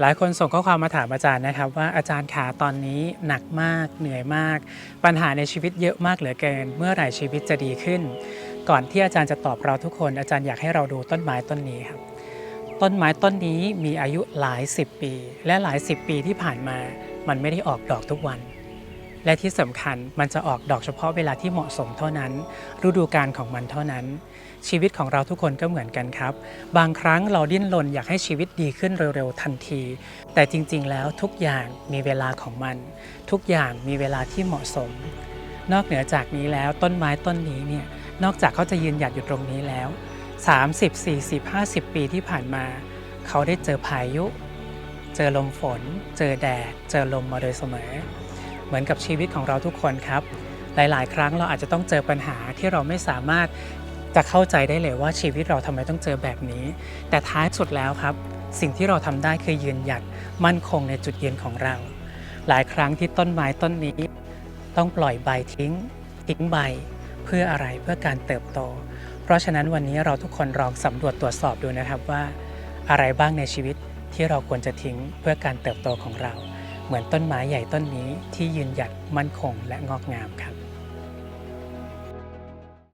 หลายคนส่งข้อความมาถามอาจารย์นะครับว่าอาจารย์ขาตอนนี้หนักมากเหนื่อยมาก ปัญหาในชีวิตเยอะมากเหลือเกิน เมื่อไหร่ชีวิตจะดีขึ้น ก่อนที่อาจารย์จะตอบเราทุกคน อาจารย์อยากให้เราดูต้นไม้ต้นนี้ครับ ต้นไม้ต้นนี้มีอายุหลายสิบปี และหลายสิบปีที่ผ่านมา มันไม่ได้ออกดอกทุกวัน และที่สำคัญมันจะออกดอกเฉพาะเวลาที่เหมาะสมเท่านั้น ฤดูกาลของมันเท่านั้น ชีวิตของเราทุกคนก็เหมือนกันครับ บางครั้งเราดิ้นรนอยากให้ชีวิตดีขึ้นเร็วๆทันที แต่จริงๆแล้วทุกอย่างมีเวลาของมัน ทุกอย่างมีเวลาที่เหมาะสม นอกเหนือจากนี้แล้วต้นไม้ต้นนี้เนี่ยนอกจากเขาจะยืนหยัดอยู่ตรงนี้แล้ว 30 40 50 ปีที่ผ่านมา เขาได้เจอพายุ เจอลมฝน เจอแดด เจอลมมาโดยเสมอ เหมือนกับชีวิตของเราทุกคนครับ หลาย ๆ ครั้งเราอาจจะต้องเจอปัญหาที่เราไม่สามารถจะเข้าใจได้เลยว่าชีวิตเราทำไมต้องเจอแบบนี้ แต่ท้ายสุดแล้วครับ สิ่งที่เราทำได้คือยืนหยัดมั่นคงในจุดยืนของเรา หลายครั้งที่ต้นไม้ต้นนี้ ต้องปล่อยใบทิ้ง ทิ้งใบ เพื่ออะไรเพื่อการเติบโต เพราะฉะนั้นวันนี้เราทุกคนลองสำรวจตรวจสอบดูนะครับว่า อะไรบ้างในชีวิตที่เราควรจะทิ้งเพื่อการเติบโตของเรา เหมือนต้นไม้ใหญ่ต้นนี้ที่ยืนหยัดมั่นคงและงอกงามครับ